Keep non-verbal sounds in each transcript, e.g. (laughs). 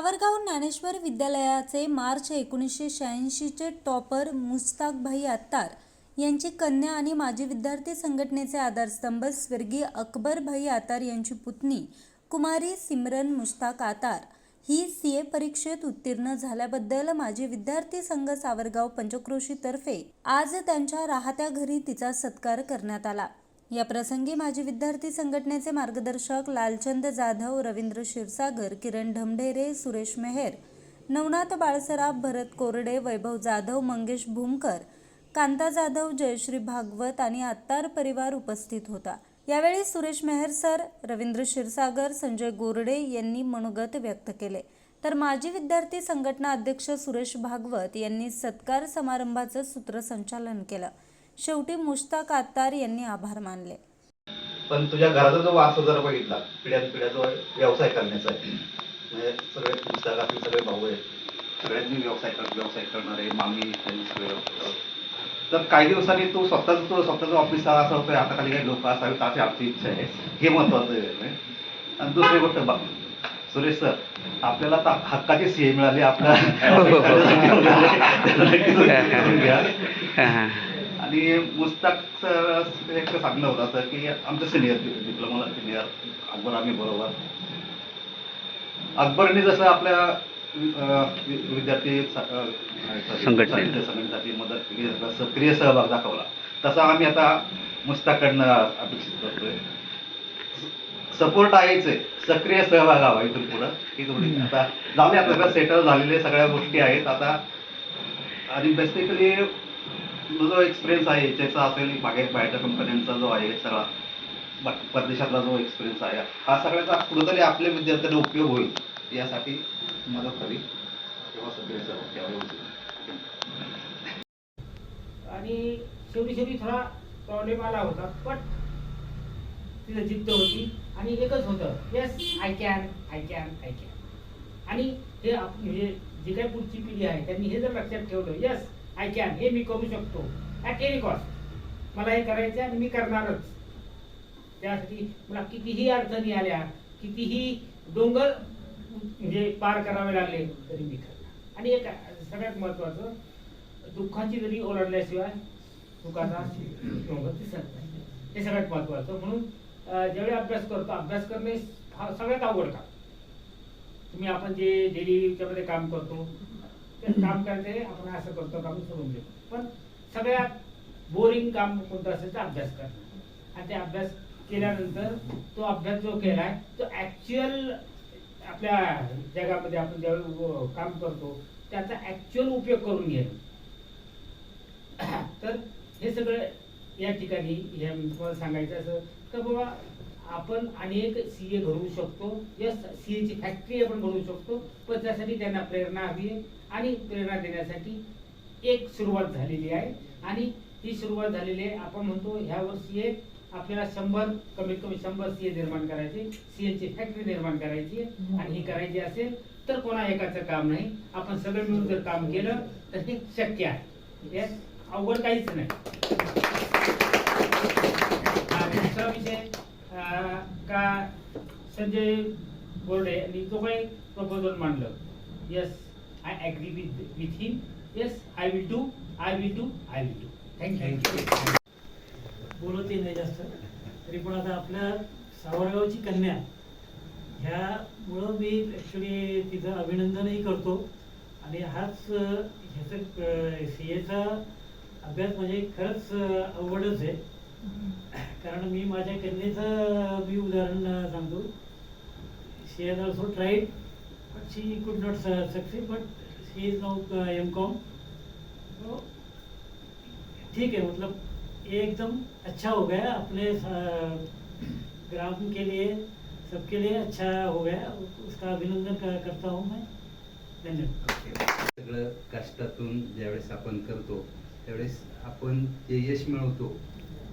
सावरगाव ज्ञानेश्वर विद्यालयाचे मार्च एकोणीसशे शहाऐंशीचे टॉपर मुस्ताकभाई आत्तार यांची कन्या आणि माजी विद्यार्थी संघटनेचे आधारस्तंभ स्वर्गीय अकबरभाई आतार यांची पुतणी कुमारी सिमरन मुश्ताक आतार ही सी ए परीक्षेत उत्तीर्ण झाल्याबद्दल माजी विद्यार्थी संघ सावरगाव पंचक्रोशीतर्फे आज त्यांच्या राहत्या घरी तिचा सत्कार करण्यात आला. या प्रसंगी माजी विद्यार्थी संघटनेचे मार्गदर्शक लालचंद जाधव रवींद्र क्षीरसागर किरण ढमढेरे सुरेश मेहेर नवनाथ बाळसराफ भरत कोरडे वैभव जाधव मंगेश भूमकर कांता जाधव जयश्री भागवत आणि अत्तार परिवार उपस्थित होता. यावेळी सुरेश मेहर सर रवींद्र क्षीरसागर संजय गोरडे यांनी मनोगत व्यक्त केले. तर माजी विद्यार्थी संघटना अध्यक्ष सुरेश भागवत यांनी सत्कार समारंभाचं सूत्रसंचालन केलं. शेवटी मुश्ताक अत्तार यांनी आभार मानले पण तुझ्या घराचा जो वारसा जर बघितला पिढ्यान पिढ्या जो व्यवसाय करण्याचा आहे म्हणजे सगळे पुस्तकातील सगळे भाऊ आहेत सगळ्यांनी व्यवसाय कर व्यवसाय करणारे मामी त्यांनी सगळे. तर काही दिवसांनी तू स्वतःच तो स्वतःचा ऑफिस असं होतोय आता खाली काही लोक असावेत अशी आमची इच्छा आहे हे महत्वाचं आहे. आणि दुसरी गोष्ट बघ सुरेश सर आपल्याला आता हक्काची सीए मिळाली (laughs) आपल्या (laughs) हा. आणि मुस्ताक सर एक सांगणं होतं असं की आमचं सिनियर डिप्लोमा सिनियर अकबर आम्ही बरोबर. अकबरने जसं आपल्या विद्यार्थी संघटनेसाठी मदत केली सक्रिय सहभाग दाखवला तसा आम्ही आता मुस्ताकडनं अपेक्षित करतोय. सपोर्ट आहेच आहे सक्रिय सहभाग हवा इथून पुढं. की थोडी आता दे आता सेटल झालेले सगळ्या गोष्टी आहेत. आता आणि बेसिकली जो एक्सपिरियन्स आहे त्याचा असेल बाहेर बाहेरच्या कंपन्यांचा जो आहे सगळा परदेशातला जो एक्सपिरियन्स आहे हा सगळ्याचा कुठंतरी आपल्या विद्यार्थ्यांना उपयोग होईल यासाठी मदत हवी. तेव्हा सगळे आणि शेवटी शेवटी थोडा प्रॉब्लेम आला होता पण तिथं जिद्द होती आणि एकच होतं yes I can I can I can आणि हे आप- म्हणजे जी काही पुढची पिढी आहे त्यांनी हे जर लक्षात ठेवलं येस आय कॅन हे मी करू शकतो. ॲट एनी कॉस्ट मला हे करायचं आहे आणि मी करणारच. त्यासाठी मला कितीही अडचणी आल्या कितीही डोंगर म्हणजे पार करावे लागले तरी मी करणार. आणि एक सगळ्यात महत्त्वाचं दुःखाची जरी ओलांडल्याशिवाय सुखाचा डोंगर दिसत नाही. हे सगळ्यात महत्त्वाचं. म्हणून ज्यावेळी अभ्यास करतो अभ्यास करणे हा सगळ्यात अवघड तुम्ही आपण जे डेली याच्यामध्ये काम करतो ते काम करते आपण असं करतो काम सोडून देतो. पण सगळ्यात बोरिंग काम कोणतं असेल तर अभ्यास करणं. आणि ते अभ्यास केल्यानंतर तो अभ्यास जो केलाय तो ऍक्च्युअल आपल्या जगामध्ये आपण ज्यावेळी काम करतो त्याचा ऍक्च्युअल उपयोग करून घेणं. तर हे सगळं या ठिकाणी हे तुम्हाला सांगायचं असं तर बाबा आपण अनेक सी ए घडवू शकतो. यस सी एची फॅक्टरी आपण घडवू शकतो. पण त्यासाठी त्यांना प्रेरणा हवी आहे. आणि प्रेरणा देण्यासाठी एक सुरुवात झालेली आहे. आणि ही सुरुवात झालेली आहे. आपण म्हणतो ह्या वर्षी एक आपल्याला शंभर कमीत कमी शंभर सीए निर्माण करायचे. सीएची ची फॅक्टरी निर्माण करायची आणि ही करायची असेल तर कोणा एकाचं काम नाही. आपण सगळं मिळून जर काम केलं तर हे शक्य आहे. यात अवघड काहीच नाही. दुसरा विषय. का संजय बोर्डे यांनी जो काही प्रपोजल मांडलं yes I agree with with him yes I will do I will do I will do thank you बोलतही नाही जास्त. तरी पण आता आपल्या सावरगावची कन्या ह्यामुळं मी ॲक्च्युली तिचं अभिनंदनही करतो. आणि हाच ह्याचं सी एचा अभ्यास म्हणजे खरंच अवघडच आहे. कारण मी माझ्या कन्येचं मी उदाहरण सांगतो. She has also tried but she could not success but she is now M Com ठीक है मतलब ये एकदम अच्छा हो गया अपने ग्राम के लिए सबके लिए अच्छा हो गया उसका अभिनंदन करता हूँ मैं। धन्यवाद। सगळं कष्टातून ज्यावेळेस आपण करतो त्यावेळेस आपण जे यश मिळवतो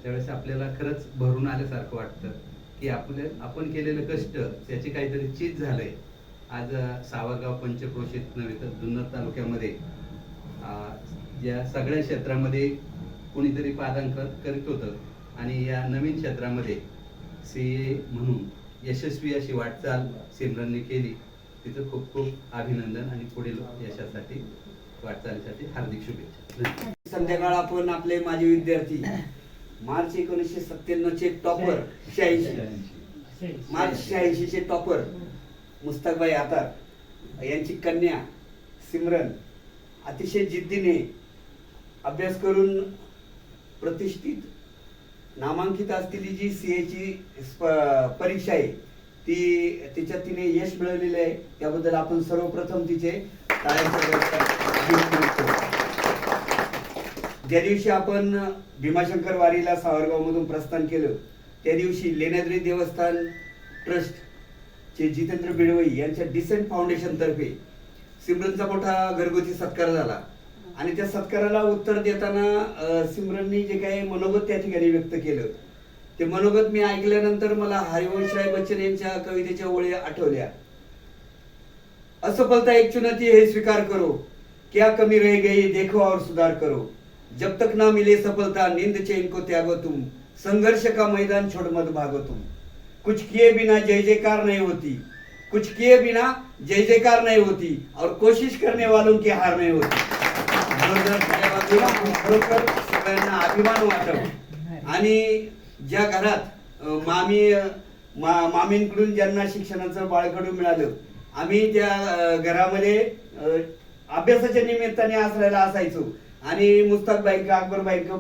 त्यावेळेस आपल्याला खरंच भरून आल्यासारखं वाटतं की आपले आपण केलेलं कष्ट त्याची काहीतरी चीज झालंय. आज सावरगाव पंचक्रोशीत नव्हे तर जुन्नर तालुक्यामध्ये या सगळ्या क्षेत्रामध्ये कोणीतरी पादांक करीत होतं. आणि या नवीन क्षेत्रामध्ये सी ए म्हणून यशस्वी अशी वाटचाल सिमरनने केली. तिचं खूप खूप अभिनंदन आणि पुढील यशासाठी वाटचालीसाठी हार्दिक शुभेच्छा. संध्याकाळ आपण आपले माजी विद्यार्थी मार्च एकोणीसशे सत्त्याण्णव चे टॉपर शहाऐंशी. मार्च शहाऐंशी चे टॉपर मुस्ताकबाई आतार. यांची कन्या सिमरन. अतिशय जिद्दीने अभ्यास करून प्रतिष्ठित नामांकित असलेली जी सी एची परीक्षा आहे ती तिच्यात तिने यश मिळवलेले आहे. त्याबद्दल आपण सर्वप्रथम तिचे टाळ्यांचा करतो. ज्या दिवशी आपण भीमाशंकर वारीला सावरगावमधून प्रस्थान केलं त्या दिवशी लेण्याद्री देवस्थान ट्रस्ट चे जितेंद्र बिडवई यांच्या डिसेंट फाउंडेशनतर्फे सिमरनचा मोठा घरगुती सत्कार झाला. आणि त्या सत्काराला उत्तर देताना सिमरननी जे काही मनोगत त्या ठिकाणी व्यक्त केलं ते मनोगत मी ऐकल्यानंतर मला हरिवंशराय बच्चन यांच्या कवितेच्या ओळी आठवल्या. असफलता एक चुनौती हे स्वीकार करो क्या कमी रह गई देखो और सुधार करो. जब तक ना मिले सफलता नींद चैन को त्यागो तुम। संघर्ष का मैदान छोड़ मत भागो तुम। कुछ किए बिना जय जयकार नहीं होती। कुछ किए बिना जय जयकार नहीं होती और कोशिश करने वालों की हार नहीं होती। खरोखर सगळ्यांना अभिमान वाटव आणि ज्या घरात मामी मा मामींकडून ज्यांना शिक्षणाचं बाळकडून मिळालं आम्ही त्या घरामध्ये अभ्यासाच्या निमित्ताने असलेला असायचो. आणि मुस्ताक बाईक अकबर बाईक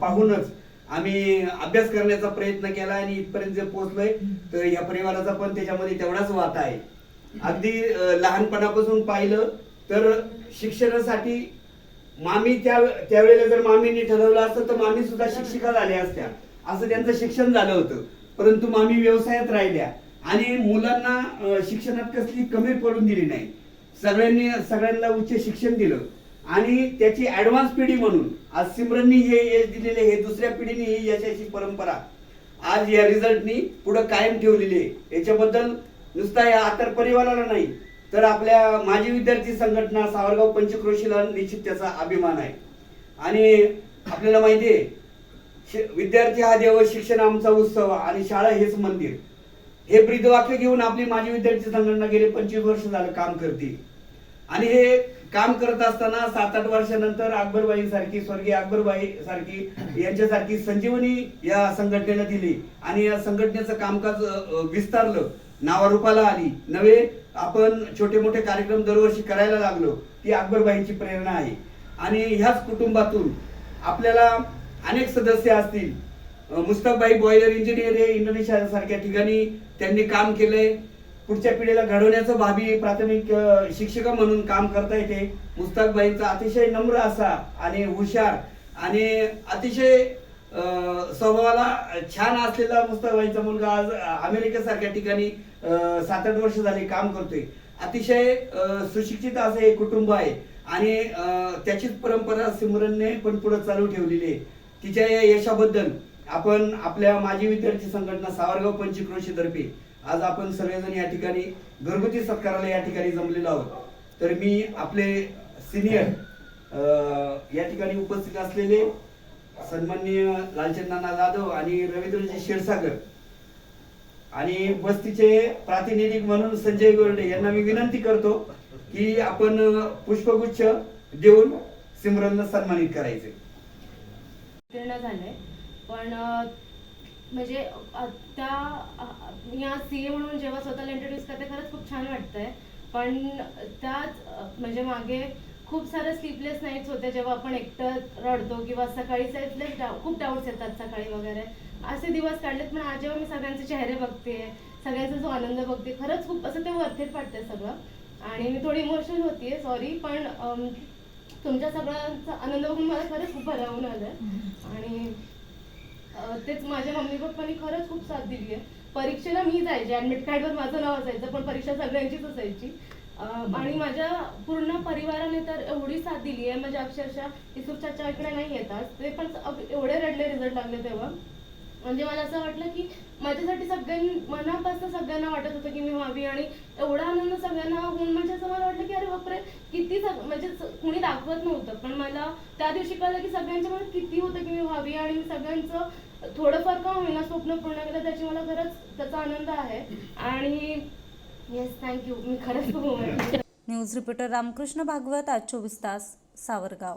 पाहूनच आम्ही अभ्यास करण्याचा प्रयत्न केला आणि इथपर्यंत जे पोहोचलोय तर या परिवाराचा पण त्याच्यामध्ये तेवढाच वाटा आहे. अगदी लहानपणापासून पाहिलं तर शिक्षणासाठी मामी त्या त्यावेळेला जर मामींनी ठरवलं असतं तर मामी सुद्धा शिक्षिका झाल्या असत्या. असं त्यांचं शिक्षण झालं होतं. परंतु मामी व्यवसायात राहिल्या. आणि मुलांना शिक्षणात कसली कमी पडून दिली नाही. सगळ्यांनी सगळ्यांना उच्च शिक्षण दिलं. आणि त्याची ऍडव्हान्स पिढी म्हणून आज सिमरननी हे यश दिलेले हे दुसऱ्या पिढीने ही यशाची परंपरा. आज या रिझल्टनी पुढे कायम ठेवलेली आहे. याच्याबद्दल नुसता या आतर परिवाराला नाही तर आपल्या माजी विद्यार्थी संघटना सावरगाव पंचक्रोशीला निश्चित त्याचा अभिमान आहे. आणि आपल्याला माहिती आहे विद्यार्थी हा देव शिक्षण आमचा उत्सव आणि शाळा हेच मंदिर. हे ब्रीदवाक्य घेऊन आपली माजी विद्यार्थी संघटना गेले पंचवीस वर्ष झालं काम करते आणि हे काम करत असताना सात आठ वर्षानंतर अकबरबाई सारखी स्वर्गीय अकबरबाई सारखी यांच्यासारखी संजीवनी या संघटनेला दिली. आणि या संघटनेचं कामकाज विस्तारलं. नावारूपाला आली. नवे आपण छोटे मोठे कार्यक्रम दरवर्षी करायला लागलो. ती अकबरबाईंची प्रेरणा आहे. आणि ह्याच कुटुंबातून आपल्याला अनेक सदस्य असतील. मुस्ताकबाई बॉयलर इंजिनियर हे इंडोनेशिया सारख्या ठिकाणी त्यांनी काम केलंय. पुढच्या पिढीला घडवण्याचं भाभी प्राथमिक शिक्षक शिक्षिका म्हणून काम करता येते मुस्ताकबाईंचा अतिशय नम्र असा आणि हुशार आणि अतिशय स्वभावाला छान असलेला मुस्ताकबाईंचा मुलगा आज अमेरिकेसारख्या ठिकाणी सात आठ वर्ष झाली काम करतोय. अतिशय सुशिक्षित असं हे कुटुंब आहे आणि त्याचीच परंपरा सिमरनने पण पुढे चालू ठेवलेली आहे. तिच्या या यशाबद्दल आपण आपल्या माजी विद्यार्थी संघटना सावरगाव पंचक्रोशी तर्फे आज आपण सर्वजण या ठिकाणी घरगुती सत्काराला या ठिकाणी जमलेलो आहोत. तर मी आपले सिनियर या ठिकाणी उपस्थित असलेले सन्माननीय लालचंद नाना जाधव आणि रवींद्रजी क्षीरसागर आणि बस्तीचे प्रातिनिधिक म्हणून संजय गोरडे यांना मी विनंती करतो की आपण पुष्पगुच्छ देऊन सिमरनला सन्मानित करायचे. झालंय. पण म्हणजे त्या या सी ए म्हणून जेव्हा स्वतःला इंट्रोड्यूस करते खरंच खूप छान वाटतंय. पण त्याच म्हणजे मागे खूप सारे स्लीपलेस नाईट्स होते जेव्हा आपण एकटं रडतो किंवा सकाळी सेल्फलेस डाऊ खूप डाऊट्स येतात सकाळी वगैरे. असे दिवस काढलेत पण आज जेव्हा मी सगळ्यांचे चेहरे बघते सगळ्यांचा जो आनंद बघते खरंच खूप असं ते वर्थीत वाटतंय सगळं. आणि मी थोडी इमोशनल होतीये सॉरी पण तुमच्या सगळ्यांचा आनंद बघून मला खरंच खूप भरावून आलं आणि तेच माझ्या मम्मी पप्पांनी खरंच खूप साथ दिली आहे. परीक्षेला मी जायचे ऍडमिट कार्डवर माझं नाव असायचं पण परीक्षा सगळ्यांचीच असायची. आणि माझ्या पूर्ण परिवाराने तर एवढी साथ दिली आहे. म्हणजे अक्षरशः इकडे नाही येतात ते पण एवढे रडले रिझल्ट लागले तेव्हा. म्हणजे मला असं वाटलं की माझ्यासाठी सगळ्यां मनापासून सगळ्यांना वाटत होतं की मी व्हावी आणि एवढा आनंद सगळ्यांना होऊन म्हणजे असं मला वाटलं की अरे बापरे किती सग म्हणजे कुणी दाखवत नव्हतं. पण मला त्या दिवशी कळलं की सगळ्यांच्या मनात किती होतं की मी व्हावी आणि मी सगळ्यांचं थोडंफार का होईना स्वप्न पूर्ण केलं त्याची मला खरंच त्याचा आनंद आहे. आणि येस थँक्यू मी खरंच खूप (laughs) न्यूज रिपोर्टर रामकृष्ण भागवत आज चोवीस तास सावरगाव.